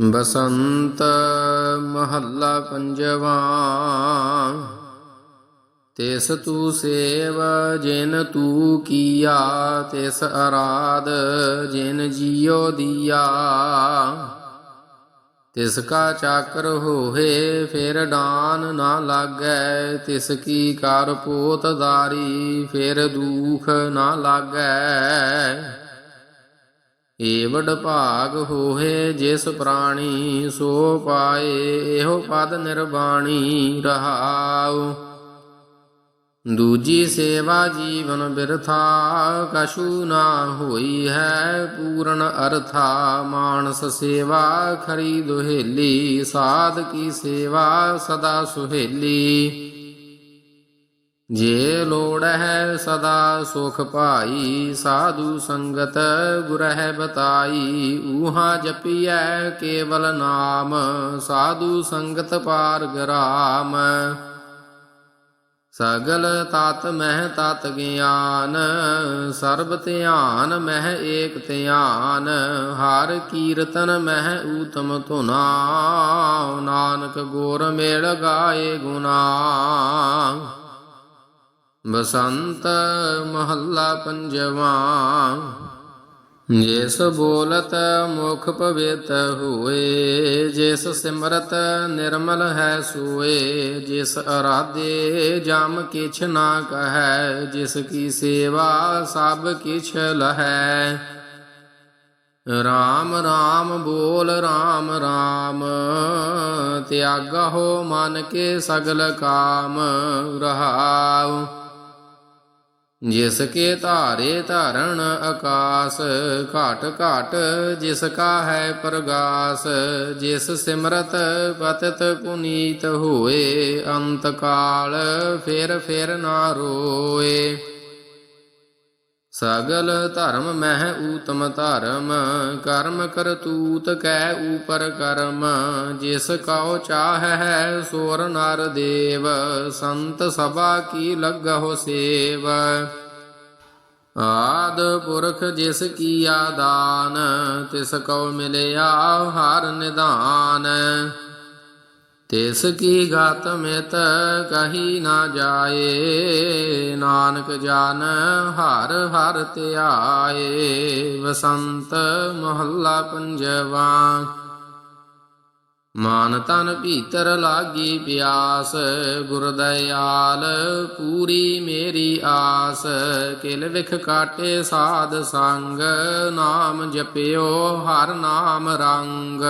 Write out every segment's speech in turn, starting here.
ਬਸੰਤ ਮਹੱਲਾ ਪੰਜਵਾ, ਤਿਸ ਤੂ ਸੇਵ ਜਿਨ ਤੂ ਕੀਆ, ਤਿਸ ਅਰਾਧ ਜਿਨ ਜੀਉ ਦੀਆ। ਤਿਸ ਕਾ ਚਾਕਰ ਹੋਏ ਫਿਰ ਡਾਨ ਨਾ ਲਾਗੈ, ਤਿਸ ਕੀ ਕਰ ਪੋਤ ਫਿਰ ਦੂਖ ਨਾ ਲਾਗੈ। ਏਵਡ ਭਾਗ ਹੋਏ ਜਿਸ ਪ੍ਰਾਣੀ ਸੋ ਪਾਏ, ਇਹੋ ਪਦ ਨਿਰਵਾਣੀ ਰਹਾਉ। ਦੂਜੀ ਸੇਵਾ ਜੀਵਨ ਬਿਰਥਾ, ਕਛੂ ਨਾ ਹੋਈ ਹੈ ਪੂਰਨ ਅਰਥਾ, ਮਾਨਸ ਸੇਵਾ ਖਰੀ ਦੁਹੇਲੀ ਸਾਧ ਕੀ ਸੇਵਾ ਸਦਾ ਸੁਹੇਲੀ। ਜੇ ਲੋੜ ਹੈ ਸਦਾ ਸੁਖ ਭਾਈ, ਸਾਧੂ ਸੰਗਤ ਗੁਰਹਿ ਬਤਾਈ, ਊਹਾ ਜਪੀਐ ਕੇਵਲ ਨਾਮ, ਸਾਧੂ ਸੰਗਤ ਪਾਰ ਗਰਾਮ ਸਗਲ ਤਤ ਮਹਿ ਤਤ ਗਿਆਨ, ਸਰਬ ਧਿਆਨ ਮਹਿ ਏਕ ਧਿਆਨ, ਹਰ ਕੀਰਤਨ ਮਹਿ ਊਤਮ ਧੁਨਾ, ਨਾਨਕ ਗੋਰ ਮੇਲ ਗਾਏ ਗੁਨਾ ਬਸੰਤ ਮਹੱਲਾ ਪੰਜਵਾ ਜਿਸ ਬੋਲਤ ਮੁਖ ਪਵਿੱਤ ਹੋਏ ਜਿਸ ਸਿਮਰਤ ਨਿਰਮਲ ਹੈ ਸੋਏ ਜਿਸ ਅਰਾਧੇ ਜਮ ਕਿਛ ਨਾ ਕਹੈ, ਜਿਸ ਕੀ ਸੇਵਾ ਸਭ ਕਿਛ ਲਹੈ। ਰਾਮ ਰਾਮ ਬੋਲ, ਰਾਮ ਰਾਮ ਤਿਆਗਹੁ ਮਨ ਕੇ ਸਗਲ ਕਾਮ ਰਹਾਉ। ਜਿਸ ਕੇ ਧਾਰੇ ਧਰਨ ਆਕਾਸ, ਘਾਟ ਘਾਟ ਜਿਸ ਕਾ ਹੈ ਪ੍ਰਗਾਸ, ਜਿਸ ਸਿਮਰਤ ਪਤਿਤ ਪੁਨੀਤ ਹੋਏ ਅੰਤ ਕਾਲ ਫਿਰ ਫਿਰ ਨਾ ਰੋਏ। ਸਗਲ ਧਰਮ ਮਹਿ ਊਤਮ ਧਰਮ, ਕਰਮ ਕਰਤੂਤ ਕੈ ਊਪਰ ਕਰਮ, ਜਿਸ ਕਉ ਚਾਹ ਹੈ ਸੋਰ ਨਰ ਦੇਵ, ਸੰਤ ਸਭਾ ਕੀ ਲੱਗਹੁ ਸੇਵ। ਆਦ ਪੁਰਖ ਜਿਸ ਕੀਆ ਦਾਨ, ਤਿਸ ਕਉ ਮਿਲਿਆ ਹਰ ਨਿਦਾਨ ਤਿਸ ਕੀ ਗਤ ਮਿਤ ਕਹੀ ਨਾ ਜਾਏ, ਨਾਨਕ ਜਨ ਹਰ ਹਰ ਧਿਆਏ, ਵਸੰਤ ਮਹੱਲਾ ਪੰਜਵਾ। ਮਾਨ ਤਨ ਭੀਤਰ ਲਾਗੀ ਪਿਆਸ ਗੁਰਦਿਆਲ ਪੂਰੀ ਮੇਰੀ ਆਸ, ਕਿਲ ਵਿਖ ਕਾਟੇ ਸਾਧ ਸੰਗ, ਨਾਮ ਜਪਿਓ ਹਰ ਨਾਮ ਰੰਗ।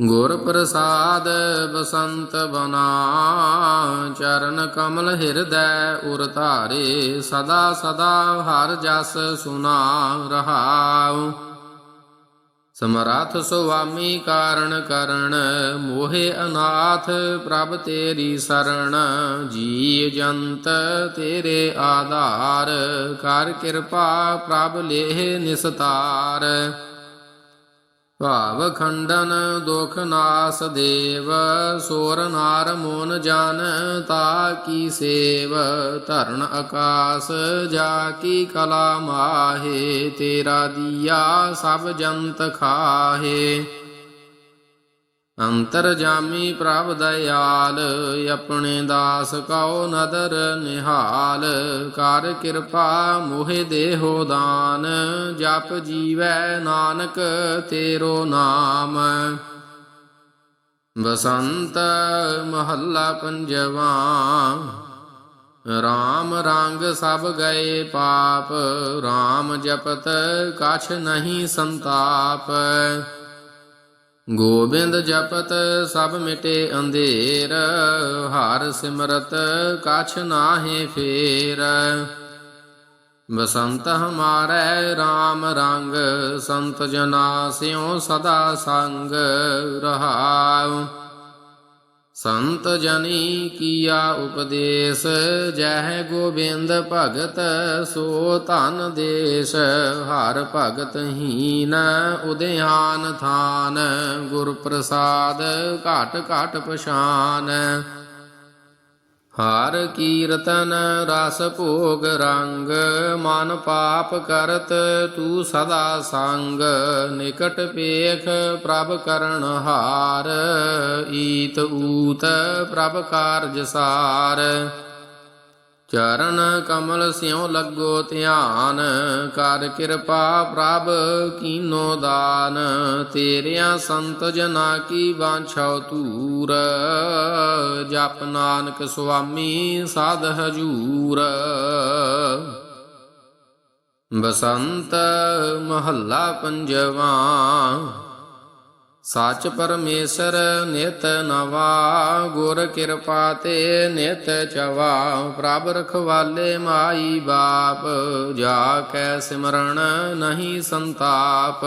ਗੁਰ ਪ੍ਰਸਾਦ ਬਸੰਤ ਬਨਾ, ਚਰਨ ਕਮਲ ਹਿਰਦੈ ਉਰ ਧਾਰੇ, ਸਦਾ ਸਦਾ ਹਰ ਜਸ ਸੁਨਾ ਰਹਾਉ। ਸਮਰੱਥ ਸੁਆਮੀ ਕਾਰਣ ਕਰਣ ਮੋਹਿ ਅਨਾਥ ਪ੍ਰਭ ਤੇਰੀ ਸਰਣ ਜੀ ਜੰਤ ਤੇਰੇ ਆਧਾਰ, ਕਰ ਕਿਰਪਾ ਪ੍ਰਭ ਲੇਹ ਨਿਸਤਾਰ। ਭਾਵ ਖੰਡਨ ਦੁਖ ਨਾਸ ਦੇਵ, ਸੋਰ ਨਾਰ ਮੋਨ ਜਨ ਤਾ ਕੀ ਸੇਵ ਧਰਨ ਆਕਾਸ ਜਾ ਕੀ ਕਲਾ ਮਾਹੇ, ਤੇਰਾ ਦੀਆ ਸਭ ਜੰਤ ਖਾਹੇ। ਅੰਤਰ ਜਾਮੀ ਪ੍ਰਭ ਦਇਆਲ, ਆਪਣੇ ਦਾਸ ਕਉ ਨਦਰ ਨਿਹਾਲ, ਕਰ ਕਿਰਪਾ ਮੋਹਿ ਦੇਹੋ ਦਾਨ, ਜਪ ਜੀਵੈ ਨਾਨਕ ਤੇਰੋ ਨਾਮ। ਬਸੰਤ ਮਹੱਲਾ ਪੰਜਵਾ, ਰਾਮ ਰੰਗ ਸਭ ਗਏ ਪਾਪ, ਰਾਮ ਜਪਤ ਕਛ ਨਹੀਂ ਸੰਤਾਪ। ਗੋਬਿੰਦ ਜਪਤ ਸਭ ਮਿਟੇ ਅੰਧੇਰ, ਹਾਰ ਸਿਮਰਤ ਕਛ ਨਾਹੀ ਫੇਰ। ਬਸੰਤ ਹਮਾਰੇ RAM ਰੰਗ, ਸੰਤ ਜਨਾ ਸਿਉ ਸਦਾ ਸੰਗ ਰਹਾਉ। ਸੰਤ ਜਨੀ ਕੀਆ ਉਪਦੇਸ਼, ਜਹ ਗੋਬਿੰਦ ਭਗਤ ਸੋ ਧਨ ਦੇਸ਼, ਹਰ ਭਗਤ ਹੀਨ ਉਦਿਆਨ ਥਾਨ ਗੁਰ ਪ੍ਰਸਾਦ ਘਟ ਘਟ ਪਛਾਨ। ਹਰ ਕੀਰਤਨ ਰਸ ਭੋਗ ਰੰਗ, ਮਨ ਪਾਪ ਕਰਤ ਤੂੰ ਸਦਾ ਸੰਗ। ਨਿਕਟ ਪੇਖ ਪ੍ਰਭ ਕਰਨ ਹਾਰ, ਈਤ ਊਤ ਪ੍ਰਭ ਕਾਰਜ ਸਾਰ। ਚਰਨ ਕਮਲ ਸਿਉ ਲੱਗੋ ਧਿਆਨ, ਕਰ ਕਿਰਪਾ ਪ੍ਰਭ ਕੀਨੋ ਦਾਨ। ਤੇਰਿਆਂ ਸੰਤ ਜਨਾ ਕੀ ਬਾਂਛਾਉ ਤੂਰ, ਜਪ ਨਾਨਕ ਸੁਆਮੀ ਸਾਧ ਹਜੂਰ। ਬਸੰਤ ਮਹੱਲਾ ਪੰਜਵਾ ਸਚ ਪਰਮੇਸ਼ਰ ਨਿਤ ਨਵਾ, ਗੁਰ ਕਿਰਪਾ ਤੇ ਨਿਤ ਚਵਾ। ਪ੍ਰਭ ਰਖਵਾਲੇ ਮਾਈ ਬਾਪ, ਜਾ ਕੈ ਸਿਮਰਨ ਨਹੀਂ ਸੰਤਾਪ।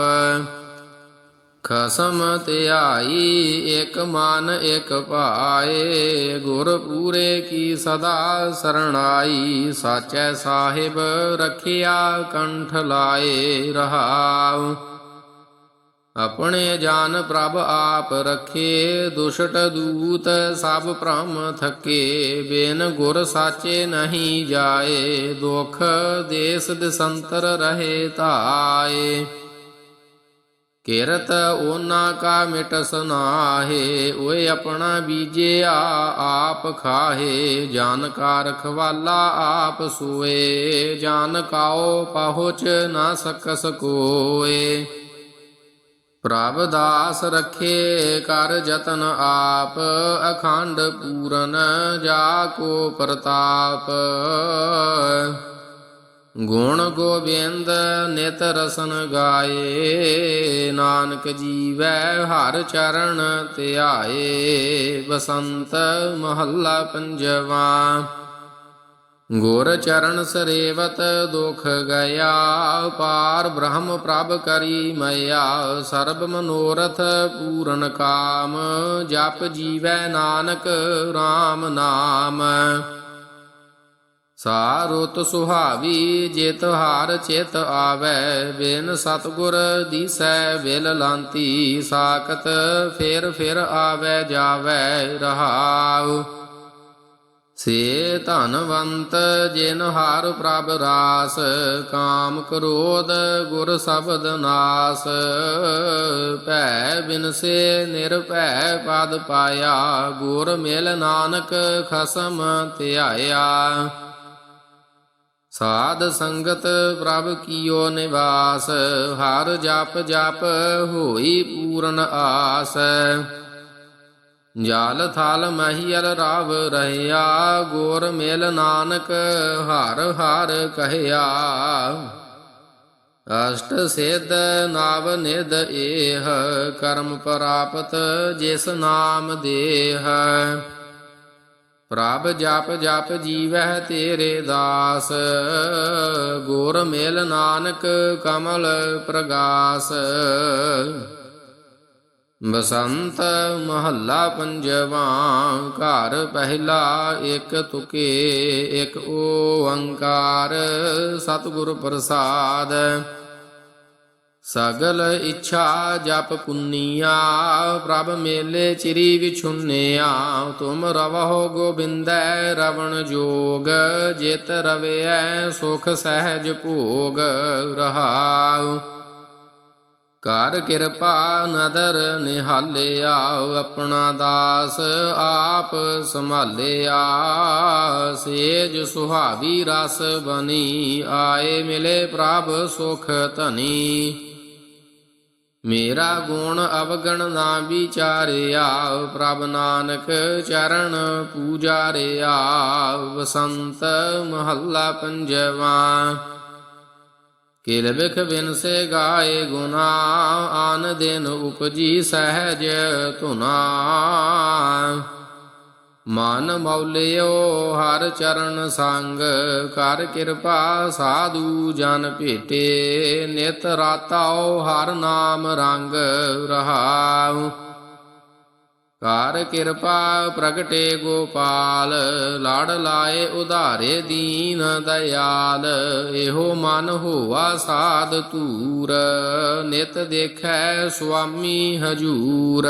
ਖਸਮ ਧਿਆਈ ਇਕ ਮਨ, ਇਕ ਭਾਏ। ਗੁਰ ਪੂਰੇ ਕੀ ਸਦਾ ਸਰਣਾਈ, ਸਾਚੈ ਸਾਹਿਬ ਰਖਿਆ ਕੰਠ ਲਾਏ ਰਹਾਉ। ਆਪਣੇ ਜਾਨ ਪ੍ਰਭ ਆਪ ਰਖੇ, ਦੁਸ਼ਟ ਦੂਤ ਸਭ ਭ੍ਰਮ ਥਕੇ। ਬੇਨ ਗੁਰ ਸਾਚੇ ਨਹੀਂ ਜਾਏ, ਦੁਖ ਦੇਸ ਦਿਸੰਤਰ ਰਹੇ ਧਾਏ। ਕਿਰਤ ਓਨਾ ਕਾ ਮਿਟ ਸੁਨਾਹੇ, ਓਏ ਆਪਣਾ ਬੀਜਿਆ ਆਪ ਖਾਹੇ। ਜਾਨ ਕਾ ਰਖਵਾਲਾ ਆਪ ਸੋਏ, ਜਾਨ ਕਾਓ ਪਹੁੰਚ ਨਾ ਸਕਸ ਕੋਏ। ਪ੍ਰਭ ਦਾਸ ਰਖੇ ਕਰ ਜਤਨ ਆਪ, ਅਖੰਡ ਪੂਰਨ ਜਾ ਕੋ ਪ੍ਰਤਾਪ। ਗੁਣ ਗੋਬਿੰਦ ਨਿਤ ਰਸਨ ਗਾਏ, ਨਾਨਕ ਜੀਵੈ ਹਰ ਚਰਨ ਧਿਆਏ, ਬਸੰਤ ਮਹੱਲਾ ਪੰਜਵਾ। ਗੁਰ ਚਰਨ ਸਰੇਵਤ ਦੁਖ ਗਿਆ ਪਾਰ ਬ੍ਰਹਮ ਪ੍ਰਭ ਕਰੀ ਮਇਆ, ਸਰਬ ਮਨੋਰਥ ਪੂਰਨ ਕਾਮ, ਜਪ ਜੀਵੈ ਨਾਨਕ RAM ਨਾਮ। ਸਾਰੁਤ ਸੁਹਾਵੀ ਜਿਤ ਹਾਰ ਚਿਤ ਆਵੈ, ਬਿਨ ਸਤਗੁਰ ਦੀਸੈ ਵਿਲ ਲਾਂਤੀ, ਸਾਖਤ ਫੇਰ ਫਿਰ ਆਵੈ, ਜਾਵੈ ਰਹਾਉ। ਸੇ ਧਨਵੰਤ ਜਿਨ ਹਾਰ ਪ੍ਰਭ ਰਾਸ, ਕਾਮ ਕ੍ਰੋਧ ਗੁਰ ਸ਼ਬਦ ਨਾਸ। ਭੈ ਬਿਨਸੇ ਨਿਰਭੈ ਪਦ ਪਾਇਆ, ਗੁਰ ਮਿਲ ਨਾਨਕ ਖਸਮ ਧਿਆਇਆ। ਸਾਧ ਸੰਗਤ ਪ੍ਰਭ ਕੀਓ ਨਿਵਾਸ, ਹਰ ਜਪ ਜਪ ਹੋਈ ਪੂਰਨ ਆਸ। ਜਾਲ ਥਾਲ ਮਹੀਲ ਰਾਵ ਰਹਿਆ, ਗੋਰ ਮੇਲ ਨਾਨਕ ਹਰ ਹਰ ਕਹਿਆ। ਅਸ਼ਟ ਸਿਧ ਨਾਵ ਨਿਧ ਏਹ, ਕਰਮ ਪ੍ਰਾਪਤ ਜਿਸ ਨਾਮ ਦੇਹ। ਪ੍ਰਭ ਜਪ ਜਪ ਜੀਵਹਿ ਤੇਰੇ ਦਾਸ, ਗੁਰ ਮੇਲ ਨਾਨਕ ਕਮਲ ਪ੍ਰਗਾਸ। ਬਸੰਤ ਮਹੱਲਾ ਪੰਜਵਾ, ਘਰ ਪਹਿਲਾ ਇੱਕ ਤੁਕੇ, ਇੱਕ ਓੰਕਾਰ, ਸਤਿਗੁਰ ਪ੍ਰਸਾਦ। ਸਗਲ ਇੱਛਾ ਜਪ ਪੁੰਨੀਆ, ਪ੍ਰਭ ਮੇਲੇ ਚਿਰੀ ਵਿਛੁੰਨਿਆ। ਤੁਮ ਰਵਹੁ ਗੋਬਿੰਦੈ ਰਵਣ ਜੋਗ, ਜਿਤ ਰਵੈ ਸੁਖ ਸਹਿਜ ਭੋਗ ਰਹਾਉ। ਕਰ ਕਿਰਪਾ ਨਦਰ ਨਿਹਾਲਿਆ, ਆਪਣਾ ਦਾਸ ਆਪ ਸੰਭਾਲਿਆ। ਸੇਜ ਸੁਹਾਵੀ ਰਸ ਬਣੀ, ਆਏ ਮਿਲੇ ਪ੍ਰਭ ਸੁਖ ਧਨੀ। ਮੇਰਾ ਗੁਣ ਅਵਗਣ ਨਾ ਵਿਚਾਰਿਆ, ਪ੍ਰਭ ਨਾਨਕ ਚਰਨ ਪੂਜਾਰਿਆ ਵਸੰਤ ਮਹੱਲਾ ਪੰਜਵਾ। ਕਿਲ ਬਿਖ ਬਿਨ ਸੇ ਗਾਏ ਗੁਨਾ, ਆਨ ਦਿਨ ਉਪਜੀ ਸਹਿਜ ਧੁਨਾ। ਮਨ ਮੌਲਿਓ ਹਰ ਚਰਨ ਸੰਗ, ਕਰ ਕਿਰਪਾ ਸਾਧੂ ਜਨ ਭੇਟੇ। ਨਿਤ ਰਾਤਾਓ ਹਰ ਨਾਮ ਰੰਗ ਰਹਾਉ। ਕਰ ਕਿਰਪਾ ਪ੍ਰਗਟੇ ਗੋਪਾਲ, ਲਾੜ ਲਾਏ ਉਧਾਰੇ ਦੀਨ ਦਇਆਲ, ਇਹੋ ਮਨ ਹੋਆ ਸਾਧ ਤੂਰ ਨਿਤ ਦੇਖੈ ਸੁਆਮੀ ਹਜੂਰ।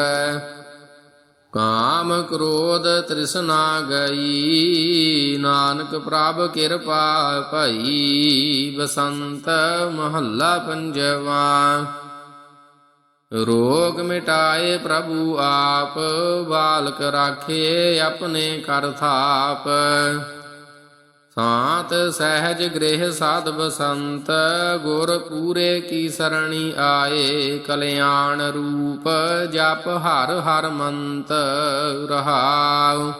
ਕਾਮ ਕ੍ਰੋਧ ਤ੍ਰਿਸ਼ਨਾ ਗਈ, ਨਾਨਕ ਪ੍ਰਭ ਕਿਰਪਾ ਭਈ, ਬਸੰਤ ਮਹੱਲਾ ਪੰਜਵਾ। ਰੋਗ ਮਿਟਾਏ ਪ੍ਰਭੂ ਆਪ, ਬਾਲਕ ਰਾਖੇ ਆਪਣੇ ਕਰ ਥਾਪ। ਸਾਤ ਸਹਿਜ ਗ੍ਰਹਿ ਸਾਧ ਬਸੰਤ, ਗੁਰ ਪੂਰੇ ਕੀ ਸਰਣੀ ਆਏ, ਕਲਿਆਣ ਰੂਪ ਜਪ ਹਰ ਹਰ ਮੰਤ ਰਹਾਉ।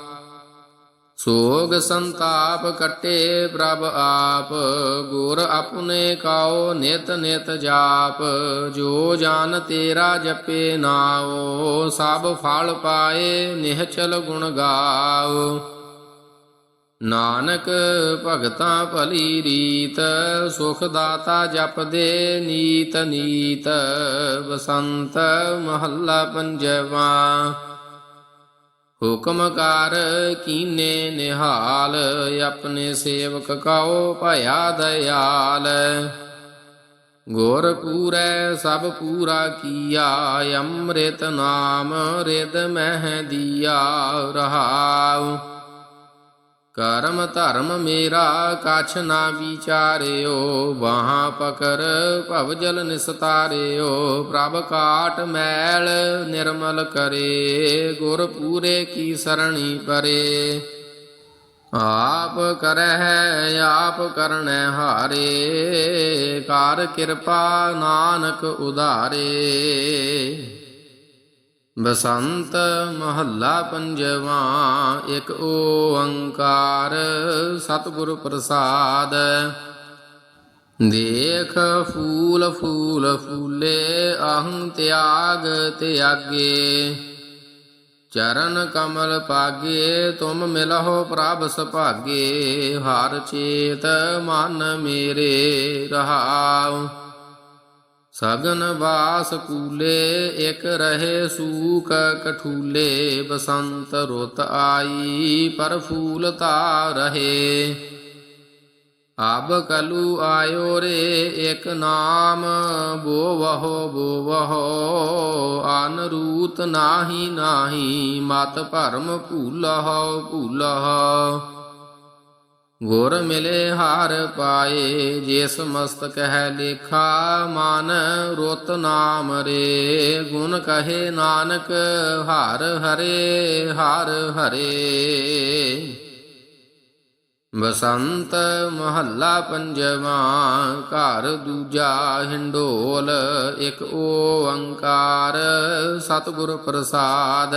ਸੋਗ ਸੰਤਾਪ ਕਟੇ ਪ੍ਰਭ ਆਪ, ਗੁਰ ਆਪਣੇ ਕਾਉ ਨਿਤ ਨਿਤ ਜਾਪ, ਜੋ ਜਾਨ ਤੇਰਾ ਜਪੇ ਨਾਉ, ਸਭ ਫਲ ਪਾਏ ਨਿਹਚਲ ਗੁਣ ਗਾਓ ਨਾਨਕ ਭਗਤਾਂ ਭਲੀ ਰੀਤ, ਸੁਖ ਦਾਤਾ ਜਪਦੇ ਨੀਤ ਨੀਤ, ਬਸੰਤ ਮਹੱਲਾ ਪੰਜਵਾ। ਹੁਕਮ ਕਰ ਕੀਨੇ ਨਿਹਾਲ, ਆਪਣੇ ਸੇਵਕ ਕਾਓ ਭਇਆ ਦਇਆਲ। ਗੁਰ ਪੂਰੈ ਸਭ ਪੂਰਾ ਕੀਆ, ਅੰਮ੍ਰਿਤ ਨਾਮ ਰਿਦ ਮਹਿ ਦੀਆ ਰਹਾਉ। ਕਰਮ ਧਰਮ ਮੇਰਾ ਕਛ ਨਾ ਵਿਚਾਰਿਓ, ਬਾਹਾਂ ਪਕਰ ਭਵ ਜਲ ਨਿਸਤਾਰਿਓ, ਪ੍ਰਭ ਕਾਟ ਮੈਲ ਨਿਰਮਲ ਕਰੇ, ਗੁਰ ਪੂਰੇ ਕੀ ਸਰਣੀ ਪਰੇ। ਆਪ ਕਰਹਿ, ਆਪ ਕਰਨੈ ਹਾਰੇ, ਕਾਰ ਕਿਰਪਾ ਨਾਨਕ ਉਧਾਰੇ। ਬਸੰਤ ਮਹੱਲਾ ਪੰਜਵਾ, ਇੱਕ ਓੰਕਾਰ ਸਤਿਗੁਰ ਪ੍ਰਸਾਦ। ਦੇਖ ਫੂਲ ਫੂਲ ਫੂਲੇ, ਅਹੰ ਤਿਆਗ ਤਿਆਗੇ। ਚਰਨ ਕਮਲ ਪਾਗੇ, ਤੁਮ ਮਿਲਹੁ ਪ੍ਰਭ ਸੁਭਾਗੇ। ਹਰ ਚੇਤ ਮਨ ਮੇਰੇ ਰਹਾਉ। ਸਗਨ ਬਾਸ ਕੂਲੇ, ਇਕ ਰਹੇ ਸੂਕ ਕਠੂਲੇ, ਬਸੰਤ ਰੁੱਤ ਆਈ, ਪਰ ਫੂਲਤਾ ਰਹੇ। ਆਬ ਕਲੂ ਆਇਓ ਰੇ, ਇਕ ਨਾਮ, ਬੋਵਹੁ ਬੋਵਹੁ ਅਨ ਰੂਤ ਨਾਹੀ ਨਾਹੀ, ਮਤ ਭਰਮ ਭੂਲਹੁ ਭੂਲਹੁ। ਗੁਰ ਮਿਲੇ ਹਾਰ ਪਾਏ ਜਿਸ ਮਸਤਕ ਹੈ ਲੇਖਾ, ਮਨ ਰੁੱਤ ਨਾਮ ਰੇ। ਗੁਣ ਕਹੇ ਨਾਨਕ, ਹਾਰ ਹਰੇ ਹਾਰ ਹਰੇ। ਬਸੰਤ ਮਹੱਲਾ ਪੰਜਵਾ, ਘਰ ਦੂਜਾ ਹਿੰਡੋਲ, ਇੱਕ ਓੰਕਾਰ। ਸਤਿਗੁਰ ਪ੍ਰਸਾਦ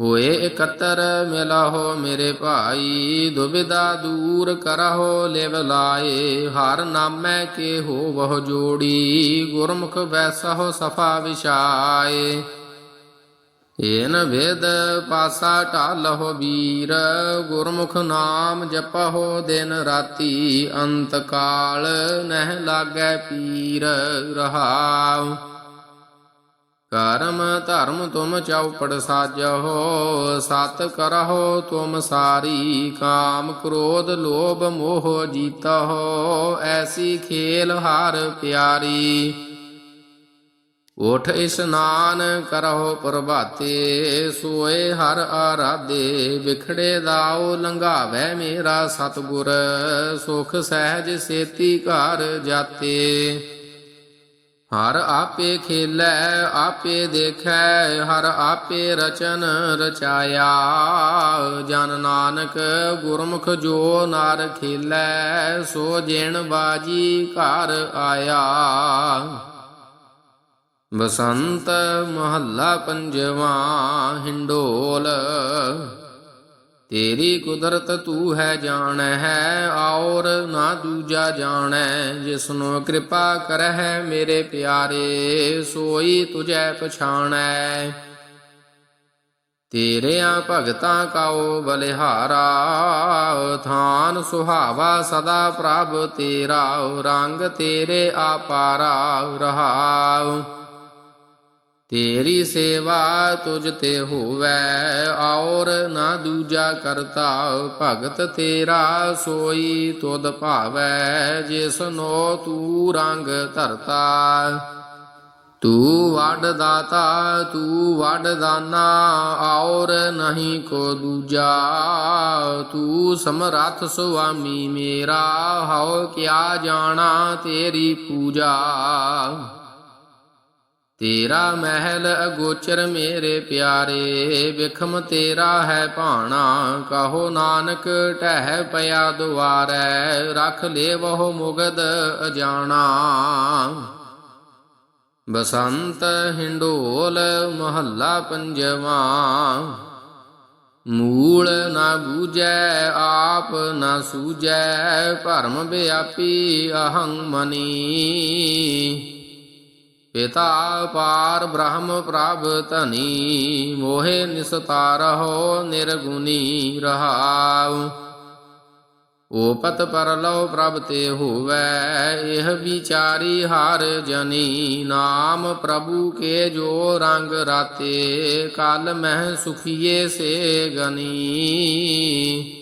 ਹੋਏ ਇਕੱਤਰ ਮਿਲਾਹੋ ਮੇਰੇ ਭਾਈ ਦੁਬਿਦਾ ਦੂਰ ਕਰਹੋ ਲਿਵ ਲਾਏ। ਹਰ ਨਾਮੈ ਕੇ ਹੋ ਬਹੁ ਜੋੜੀ, ਗੁਰਮੁਖ ਵੈਸਹੁ ਸਫਾ ਵਿਛਾਏ। ਏਨ ਵੇਦ ਪਾਸਾ ਢਾਲਹੁ ਵੀਰ, ਗੁਰਮੁਖ ਨਾਮ ਜਪਹੁ ਦਿਨ ਰਾਤੀ। ਅੰਤ ਕਾਲ ਨਹਿ ਲਾਗੈ ਪੀਰ ਰਹਾਉ। ਕਰਮ ਧਰਮ ਤੁਮ ਚਉਪੜ ਸਾਜਹੁ ਸਤ ਕਰਹੁ ਤੁਮ ਸਾਰੀ, ਕਾਮ ਕ੍ਰੋਧ ਲੋਭ ਮੋਹ ਜੀਤਹੁ, ਐਸੀ ਖੇਲ ਹਾਰ ਪਿਆਰੀ। ਉਠ ਇਸਨਾਨ ਕਰਹੁ ਪ੍ਰਭਾਤੇ, ਸੋਏ ਹਰ ਆਰਾਧੇ, ਵਿਖੜੇ ਦਾਉ ਲੰਘਾਵੇ ਮੇਰਾ ਸਤਗੁਰ, ਸੁਖ ਸਹਿਜ ਸੇਤੀ ਘਰ ਜਾਤੇ। ਹਰ ਆਪੇ ਖੇਲੈ, ਆਪੇ ਦੇਖੈ, ਹਰ ਆਪੇ ਰਚਨ ਰਚਾਇਆ। ਜਨ ਨਾਨਕ ਗੁਰਮੁਖ ਜੋ ਨਾਰ ਖੇਲੈ, ਸੋ ਜਿਣ ਬਾਜੀ ਘਰ ਆਇਆ। ਬਸੰਤ ਮਹੱਲਾ ਪੰਜਵਾ, ਹਿੰਡੋਲ ਤੇਰੀ ਕੁਦਰਤ ਤੂੰ ਹੈ ਜਾਣੈ ਹੈ ਔਰ ਨਾ ਦੂਜਾ ਜਾਣੈ, ਜਿਸਨੂੰ ਕਿਰਪਾ ਕਰਹਿ ਮੇਰੇ ਪਿਆਰੇ, ਸੋਈ ਤੁਝੈ ਪਛਾਣੈ। ਤੇਰਿਆਂ ਭਗਤਾਂ ਕਾਓ ਬਲਿਹਾਰਾ, ਥਾਨ ਸੁਹਾਵਾ ਸਦਾ ਪ੍ਰਭ ਤੇਰਾ, ਰੰਗ ਤੇਰੇ ਆਪਾਰਾ ਰਹਾਉ। ਤੇਰੀ ਸੇਵਾ ਤੁਝ ਤੇ ਹੋਵੈ, ਔਰ ਨਾ ਦੂਜਾ ਕਰਤਾ ਭਗਤ ਤੇਰਾ ਸੋਈ ਤੁਧ ਭਾਵੈ ਜਿਸਨੋ ਤੂ ਰੰਗ ਧਰਤਾ। ਤੂੰ ਵਡ ਦਾਤਾ, ਤੂੰ ਵਡ ਦਾਨਾ, ਔਰ ਨਹੀਂ ਕੋ ਦੂਜਾ। ਤੂੰ ਸਮਰੱਥ ਸੁਆਮੀ ਮੇਰਾ, ਹਉ ਕਿਆ ਜਾਣਾ ਤੇਰੀ ਪੂਜਾ। ਤੇਰਾ ਮਹਿਲ ਅਗੋਚਰ ਮੇਰੇ ਪਿਆਰੇ, ਵਿਖਮ ਤੇਰਾ ਹੈ ਭਾਣਾ, ਕਹੋ ਨਾਨਕ ਟਹਿ ਪਿਆ ਦੁਆਰੈ, ਰਖ ਲੇਵਹੁ ਮੁਗਦ ਅਜਾਣਾ। ਬਸੰਤ ਹਿੰਡੋਲ ਮਹੱਲਾ ਪੰਜਵਾ, ਮੂਲ ਨਾ ਬੂਝੈ, ਆਪ ਨਾ ਸੂਝੈ, ਭਰਮ ਵਿਆਪੀ ਅਹੰ ਮਨੀ ਪਿਤਾ ਪਾਰ ਬ੍ਰਹਮ ਪ੍ਰਭ ਧਨੀ, ਮੋਹਿ ਨਿਸਤਾਰਹੁ ਨਿਰਗੁਣੀ ਰਹਾਉ। ਓਪਤ ਪਰਲਉ ਪ੍ਰਭ ਤੇ ਹੋਵੈ, ਇਹ ਵਿਚਾਰੀ ਹਰ ਜਨੀ, ਨਾਮ ਪ੍ਰਭੂ ਕੇ ਜੋ ਰੰਗ ਰਾਤੇ, ਕਾਲ ਮਹਿ ਸੁਖੀਏ ਸੇ ਗਨੀ।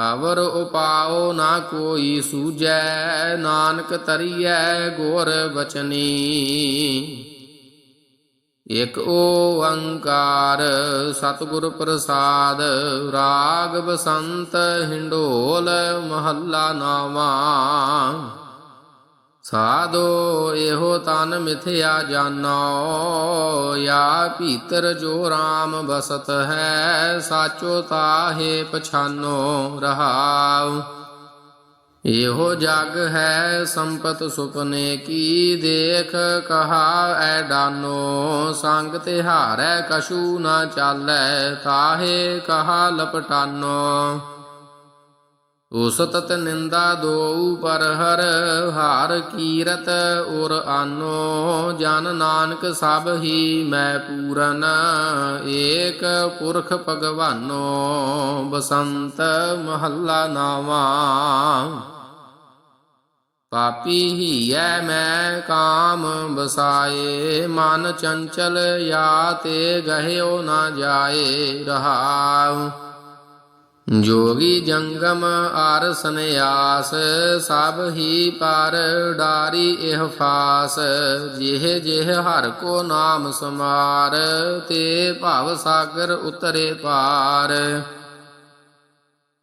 ਅਵਰ ਉਪਾਉ ਨਾ ਕੋਈ ਸੂਜੈ ਨਾਨਕ ਤਰੀਐ ਗੋਰ ਬਚਨੀ ਇਕ ਓੰਕਾਰ ਸਤਿਗੁਰ ਪ੍ਰਸਾਦ, ਰਾਗ ਬਸੰਤ ਹਿੰਡੋਲ ਮਹੱਲਾ ਨਾਵਾ। ਸਾਧੋ ਇਹੋ ਤਨ ਮਿਥਿਆ ਜਾਨੋ ਯਾ ਭੀਤਰ ਜੋ RAM ਬਸਤ ਹੈ, ਸਾਚੋ ਤਾਹੇ ਪਛਾਨੋ ਰਹਾਉ। ਇਹੋ ਜਗ ਹੈ ਸੰਪਤ ਸੁਪਨੇ ਕੀ, ਦੇਖ ਕਹਾ ਐ ਡਾਨੋ, ਸੰਗ ਤੇ ਤਿਹਾਰੈ ਕਛੂ ਨਾ ਚਾਲੈ, ਤਾਹੇ ਕਹਾ ਲਪਟਾਨੋ। ਉਸਤਤ ਨਿੰਦਾ ਦੋਉ ਪਰ ਹਰ ਹਾਰ ਕੀਰਤ ਔਰ ਆਨੋ ਜਨ ਨਾਨਕ ਸਭ ਹੀ ਮੈਂ ਪੂਰਨ, ਏਕ ਪੁਰਖ ਭਗਵਾਨੋ ਬਸੰਤ ਮਹੱਲਾ ਨਾਵਾ ਪਾਪੀ ਹੀਐ ਮੈਂ ਕਾਮ ਬਸਾਏ ਮਨ ਚੰਚਲ ਯਾ ਤੇ ਗਹਿਓ ਨਾ ਜਾਏ ਰਹਾਉ। ਜੋਗੀ ਜੰਗਮ ਆਰ ਸੰਿਆਸ ਸਭ ਹੀ ਪਰ ਡਾਰੀ ਇਹ ਫਾਸ। ਜਿਹ ਜਿਹ ਹਰ ਕੋ ਨਾਮ ਸਮਾਰ, ਤੇ ਭਵ ਸਾਗਰ ਉਤਰੇ ਪਾਰ।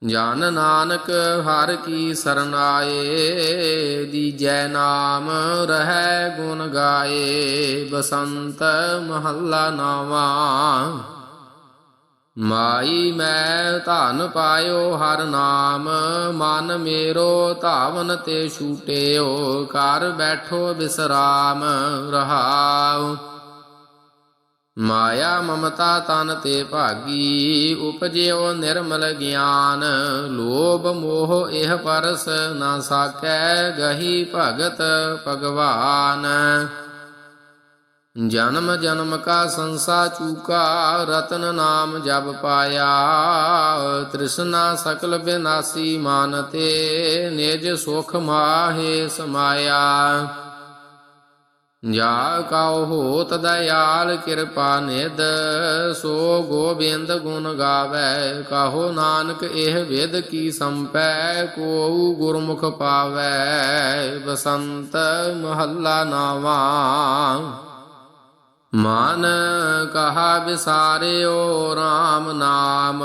ਜਨ ਨਾਨਕ ਹਰ ਕੀ ਸਰਨਾਏ ਦੀਜੈ ਨਾਮ ਰਹੈ ਗੁਣ ਗਾਏ, ਬਸੰਤ ਮਹੱਲਾ ਨਾਵਾ। ਮਾਈ ਮੈਂ ਧਨ ਪਾਇਓ ਹਰ ਨਾਮ, ਮਨ ਮੇਰੋ ਧਾਵਨ ਤੇ ਛੂਟਿਓ, ਘਰ ਬੈਠੋ ਬਿਸਰਾਮ, ਰਹਾਉ। ਮਾਇਆ ਮਮਤਾ ਤਨ ਤੇ ਭਾਗੀ, ਉਪਜਿਓ ਨਿਰਮਲ ਗਿਆਨ। ਲੋਭ ਮੋਹ ਇਹ ਪਰਸ ਨਾ ਸਾਕੈ, ਗਹੀ ਭਗਤ ਭਗਵਾਨ। ਜਨਮ ਜਨਮ ਕਾ ਸੰਸਾ ਚੂਕਾ, ਰਤਨ ਨਾਮ ਜਪ ਪਾਇਆ। ਤ੍ਰਿਸ਼ਨਾ ਸਕਲ ਬਿਨਾਸੀ ਮਾਨਤੇ ਨਿਜ ਸੁਖ ਮਾਹੇ ਸਮਾਇਆ। ਜਾ ਕਉ ਹੋਤ ਦਇਆਲ ਕਿਰਪਾ ਨਿਦ ਸੋ ਗੋਬਿੰਦ ਗੁਣ ਗਾਵੇ। ਕਹੋ ਨਾਨਕ ਇਹ ਵਿਦ ਕੀ ਸੰਪੈ ਕੋ ਗੁਰਮੁਖ ਪਾਵੈ। ਬਸੰਤ ਮਹੱਲਾ ਨਾਵਾ। ਮਨ ਕਹਾ ਵਿਸਾਰਿਓ RAM ਨਾਮ,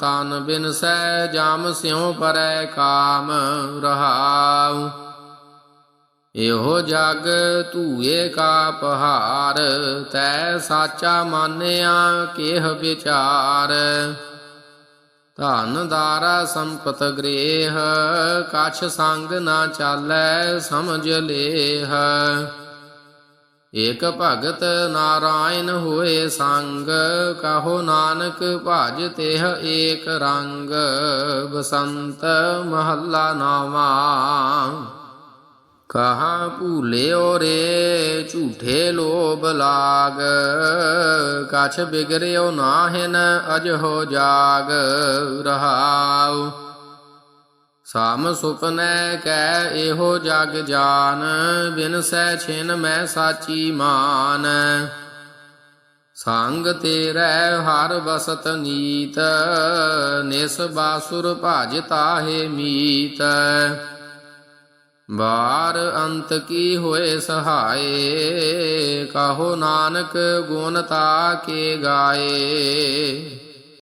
ਤਨ ਬਿਨ ਸਹਿ ਜਮ ਸਿਉ ਪਰੈ ਕਾਮ ਰਹਾਉ। ਇਹੋ ਜਗ ਧੂਏ ਕਾ ਪਹਾਰ, ਤੈ ਸਾਚਾ ਮਾਨਿਆ ਕਿਹ ਵਿਚਾਰ। ਧਨ ਦਾਰਾ ਸੰਪਤ ਗ੍ਰੇਹ, ਕਛ ਸੰਗ ਨਾ ਚਾਲੈ ਸਮਝ ਲੇਹ। ਏਕ ਭਗਤ ਨਾਰਾਇਣ ਹੋਏ ਸੰਗ, ਕਹੋ ਨਾਨਕ ਭਜ ਤਿਹ ਏਕ ਰੰਗ, ਬਸੰਤ ਮਹੱਲਾ ਨਾਵਾ ਕਹਾ ਭੂਲਿਓ ਰੇ, ਝੂਠੇ ਲੋਭ ਲਾਗ, ਕਛ ਬਿਗਰਿਓ ਨਾਹਿਨ ਅਜਹੋ ਜਾਗ, ਰਹਾਉ। ਸਾਮ ਸੁਪਨੈ ਕੈ ਇਹੋ ਜਗ ਜਾਨ, ਬਿਨ ਸੈ ਛਿਨ ਮੈਂ ਸਾਚੀ ਮਾਨ। ਸੰਗ ਤੇਰੈ ਹਰ ਬਸਤ ਨੀਤ, ਨਿਸ ਬਾਸੁਰ ਭਜ ਤਾਹੇ ਮੀਤ। ਬਾਰ ਅੰਤ ਕੀ ਹੋਏ ਸਹਾਏ, ਕਹੋ ਨਾਨਕ ਗੁਣ ਤਾ ਕੇ ਗਾਏ।